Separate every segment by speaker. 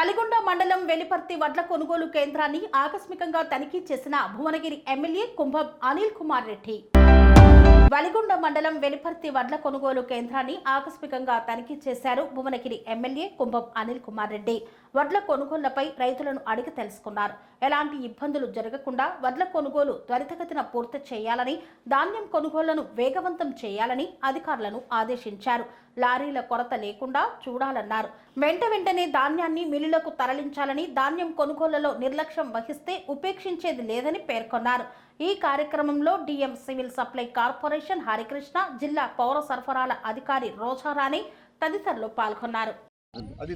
Speaker 1: వలిగొండ మండలం వెలిపర్తి వడ్ల కొనుగోలు కేంద్రాన్ని ఆకస్మికంగా తనిఖీ చేసిన భువనగిరి ఎమ్మెల్యే కుంభం అనిల్ కుమార్ రెడ్డి. వలిగొండ మండలం వెలిపర్తి వడ్ల కొనుగోలు కేంద్రాన్ని ఆకస్మికంగా తనిఖీ చేశారు భువనగిరి ఎమ్మెల్యే కుంభం అనిల్ కుమార్ రెడ్డి. వడ్ల కొనుగోళ్ళపై రైతులను అడిగి తెలుసుకున్నారు. ఎలాంటి ఇబ్బందులు జరగకుండా వడ్ల కొనుగోలు త్వరితగతిన పూర్తి చేయాలని ధాన్యం కొనుగోళ్ళను వేగవంతం చేయాలని అధికారులను ఆదేశించారు. లారీల కొరత లేకుండా చూడాలన్నారు. వెంట వెంటనే ధాన్యాన్ని మిల్లులకు తరలించాలని ధాన్యం కొనుగోళ్ళలో నిర్లక్ష్యం వహిస్తే ఉపేక్షించేది లేదని పేర్కొన్నారు. ఈ కార్యక్రమంలో DM civil supply corporation Harikrishna జిల్లా పౌర సరఫరాల అధికారి రోజారాణి తదితరులు పాల్గొన్నారు.
Speaker 2: అది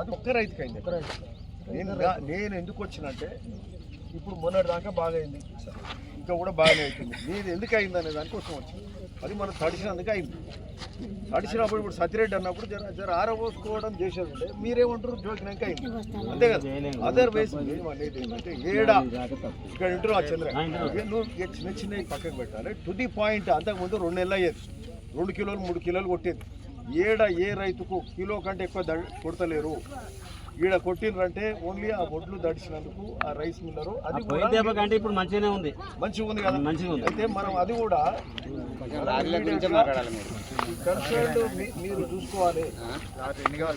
Speaker 2: అది ఒక్క రైతుకి అయింది నేను నేను ఎందుకు వచ్చినంటే ఇప్పుడు మొన్నటి దాకా బాగా అయింది ఇంకా కూడా బాగానే అవుతుంది. నీది ఎందుకు అయింది అనే దానికోసం వచ్చింది. అది మనం తడిసినందుకు అయింది తడిసినప్పుడు ఇప్పుడు సత్యరెడ్డి అన్నప్పుడు జర జర ఆరబోసుకోవడం చేసేది ఉండే మీరేమంటారు జోకినాక అయింది అంతే కదా? అదర్ వేస్ అనేది ఏంటంటే ఏడా? ఇక్కడ ఇంటారు ఆ చంద్ర. నువ్వు చిన్న చిన్నవి పక్కకు పెట్టాలి. టు ది పాయింట్ అంతకుముందు రెండు నెలలు అయ్యేది. రెండు కిలోలు మూడు కిలోలు కొట్టేది. ఏడ ఏ రైతుకు కిలో కంటే ఎక్కువ కొడతలేరు? ఈడ కొట్టిండ్రంటే ఓన్లీ ఆ ఒడ్లు దడిచినందుకు ఆ రైస్ మిల్లరు. అది
Speaker 3: కంటే ఇప్పుడు మంచిగానే ఉంది.
Speaker 2: మంచిగా ఉంది కదా?
Speaker 3: మంచిగా ఉంది.
Speaker 2: అయితే మనం అది కూడా కన్సర్న్ మీరు. చూసుకోవాలి.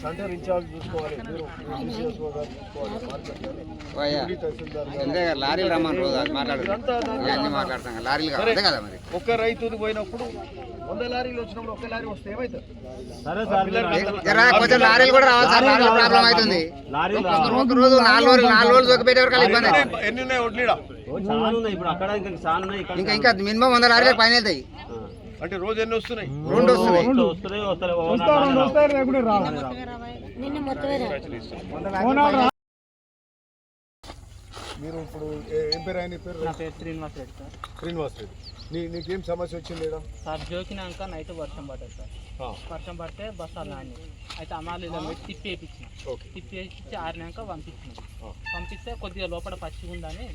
Speaker 2: సెంటర్ ఇన్ఛార్జ్ చూసుకోవాలి. మీరు చూసుకోవాలి. ఒక్క రైతుది పోయినప్పుడు వంద లారీలు వచ్చినప్పుడు ఒక్క లారీ వస్తే ఏమవుతుంది
Speaker 3: సరే
Speaker 4: లారీలు కూడా రావాలి సార్. లారీలు ప్రాబ్లం అవుతుంది.
Speaker 3: లారీలు
Speaker 4: ఒక రోజు నాలుగు రోజులు నాలుగు రోజులు దొరికిపోయే వరకు ఇబ్బంది. అవుతుంది.
Speaker 3: ఇంకా
Speaker 4: ఇంకా మినిమం వంద లారీలకు పైన వెళ్తాయి.
Speaker 2: అంటే రోజు ఎన్ని వస్తున్నాయి?
Speaker 4: రెండు వస్తున్నాయి
Speaker 3: వస్తూ- వస్తున్నాయి వస్తాయి ఓ నాలుగు రావు.
Speaker 2: మీరు ఇప్పుడు ఏ- పేరు ఆయన? పేరు?
Speaker 5: నా పేరు శ్రీనివాస్ రెడ్డి సార్.
Speaker 2: శ్రీనివాస్ రెడ్డి. నీ నీకేం సమస్య వచ్చింది ఈడ?
Speaker 5: సార్ జోకినాక నైట్ వర్షం పడ్డది సార్. వర్షం పడితే బస్సాలు నాని. అయితే అమ్మాయిలో పెట్టి తిప్పి వేయించిన. తిప్పి వేయించి ఆరినాక పంపించిన. పంపిస్తే కొద్దిగా లోపల పచ్చిగా ఉందని.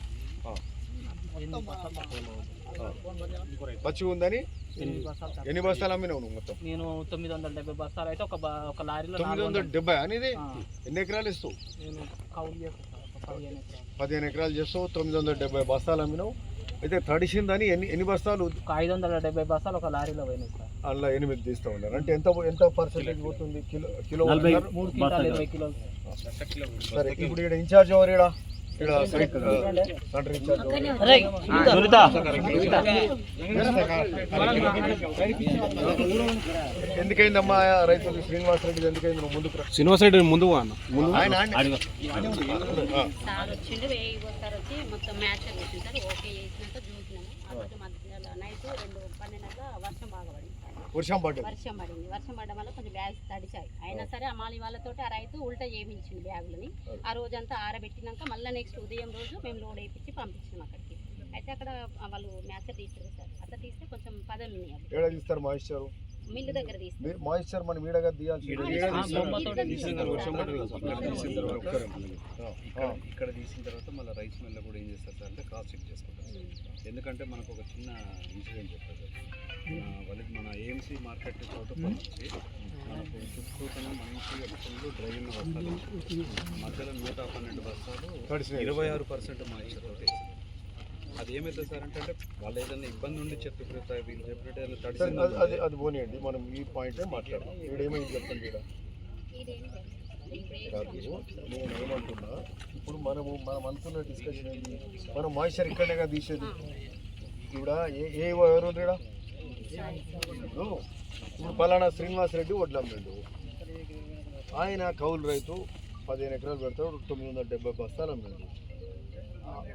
Speaker 2: మంచిగా ఉందని. ఎన్ని బస్తాలు అమ్మినావు నువ్వు మొత్తం?
Speaker 5: నేను తొమ్మిది వందల డెబ్బై బస్సాలు. అయితే ఒక ఒక లారీలో
Speaker 2: తొమ్మిది వందల. డెబ్బై అనేది ఎన్ని ఎకరాలు ఇస్తావు?
Speaker 5: నేను కౌలు చేస్తాను పదిహేను ఎకరాలు.
Speaker 2: చేస్తావు తొమ్మిది వందల డెబ్బై బస్తాలు అమ్మినావు. అయితే తడిసిందని ఎన్ని ఎన్ని బస్తాలు?
Speaker 5: ఒక ఐదు వందల డెబ్బై బస్సాలు ఒక లారీలో పోయినాయి సార్.
Speaker 2: అందులో ఎనిమిది తీస్తా ఉన్నారు. అంటే ఎంత ఎంత పర్సెంటేజ్ పోతుంది? Kilo kilo?
Speaker 5: మూడు ఇరవై కిలోలు.
Speaker 2: సరే ఇప్పుడు ఇక్కడ ఇన్ఛార్జ్ ఎవరు ఇక్కడ ఎందుకైందమ్మా రైతు శ్రీనివాస్ రెడ్డి ఎందుకైంది? నువ్వు ముందుకు.
Speaker 3: శ్రీనివాస్ రెడ్డి ముందు అన్న.
Speaker 2: ముందు
Speaker 6: వర్షం బాగా పడింది.
Speaker 2: వర్షం పడ్డది.
Speaker 6: వర్షం పడింది. వర్షం పడడం వల్ల కొంచెం బ్యాగ్స్ తడిచాయి. అయినా సరే ఆ మాలి వాళ్ళతోటి ఆ రైతు ఉల్టా చేయించింది బ్యాగులని. ఆ రోజంతా ఆరబెట్టినాక మళ్ళీ నెక్స్ట్ ఉదయం రోజు మేము లోడ్ వేయించి పంపించినాం అక్కడికి. అయితే అక్కడ వాళ్ళు మ్యాచ్ తీస్తారు సార్. అట్లా తీస్తే కొంచెం పదలు ఉన్నాయి
Speaker 2: తీస్తారు మాయిశ్చర్?
Speaker 6: మిల్లు దగ్గర తీస్తారు
Speaker 2: మాయిశ్చర్ మనం ఈడగా తీయాల్సి
Speaker 7: ఇక్కడ తీసిన తర్వాత మళ్ళీ రైస్ మిల్ కూడా ఏం చేస్తారు సార్ అంటే క్రాస్ చెక్ చేసుకుంటారు. ఎందుకంటే మనకు ఒక చిన్న ఇన్సిడెంట్ చెప్తారు వాళ్ళకి మన ఏఎంసీ మార్కెట్ ప్రోటోకాల్ మనకు చుట్టూతన మంచిగా ఫుల్ డ్రై ఉన్న బస్తాలు. మధ్యలో నూట పన్నెండు బస్తాలు. ఇరవై ఆరు పర్సెంట్ మాయిశ్చర్ తోటి అది ఏమైతుంది సార్ అంటే వాళ్ళు ఏదైనా ఇబ్బంది ఉండి చెప్పి వీళ్ళు చెప్పినట్టు
Speaker 2: అది- అది అది పోనీయండి మనం ఈ పాయింటే మాట్లాడదాం. ఈడ ఏమైంది చెప్పండి కాదు నేను ఏమంటున్నా ఇప్పుడు మనము మనం అనుకున్న డిస్కషన్ ఏంటి మనం మాయిశ్చర్ ఇక్కడేగా తీసేది. ఈవిడ ఏ ఏ ఎవరు ఈడ? ఇప్పుడు పలానా శ్రీనివాస్ రెడ్డి ఆయన కౌలు రైతు పదిహేను ఎకరాలు పెడతాడు తొమ్మిది వందల డెబ్బై బస్తాలు అమ్మాడు.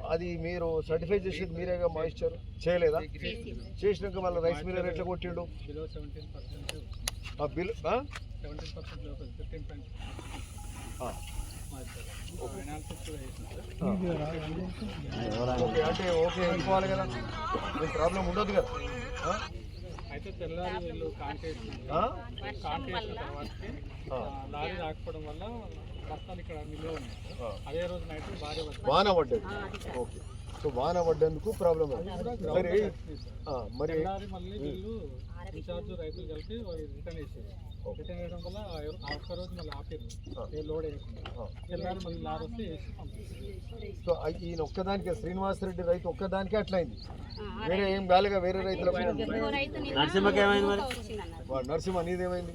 Speaker 2: అది మీరు సర్టిఫై చేసేది మీరేగా మాయిశ్చర్ చేయలేదా? చేసినాక మళ్ళీ రైస్ మిల్లర్ ఎట్లా కొట్టిండు?
Speaker 5: బిలో
Speaker 2: ఓకే అంటే ఓకే అనుకోవాలి కదా? ప్రాబ్లం ఉండదు కదా?
Speaker 5: అయితే తెల్లారి వీళ్ళు కాంటాక్ట్ తర్వాతకి లారీ రాకపోవడం వల్ల బస్తాలు ఇక్కడ నిల్వ ఉన్నాయి. సార్.
Speaker 2: ఆ.
Speaker 5: అదే రోజు నైట్ భారీ వర్షం.
Speaker 2: వాన పడ్డది. ఓకే. సో వాన పడ్డందుకు ప్రాబ్లం మరి
Speaker 5: తెల్లారి మళ్ళీ వీళ్ళు ఇన్ఛార్జ్ రైతులు కలిపి రిటర్న్ వేసేది రిటర్న్ వేయడం వల్ల ఒక్క రోజు మళ్ళీ ఆపారు లోడ్ వేయకుండా మళ్ళీ లారీ వస్తే వేసి
Speaker 2: సో ఈయన ఒక్కదానికే శ్రీనివాస్ రెడ్డి రైతు ఒక్కదానికే అట్లయింది. వేరే ఏం కాలేగా వేరే రైతులకు?
Speaker 6: ఇంకో రైతు నిన్న
Speaker 3: నరసింహకి ఏమైంది మరి?
Speaker 2: నరసింహ నీదేమైంది?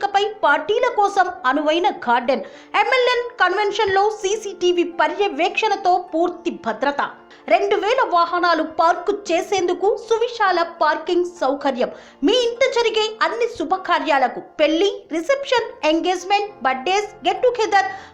Speaker 1: పచ్చికపై పార్టీల కోసం అనువైన గార్డెన్. ఎమ్మెల్యే కన్వెన్షన్లో సీసీటీవీ పర్యవేక్షణతో పూర్తి భద్రత. రెండు వేల వాహనాలు పార్కు చేసేందుకు సువిశాల పార్కింగ్ సౌకర్యం. మీ ఇంట జరిగే అన్ని శుభకార్యాలకు పెళ్ళి reception engagement birthdays get together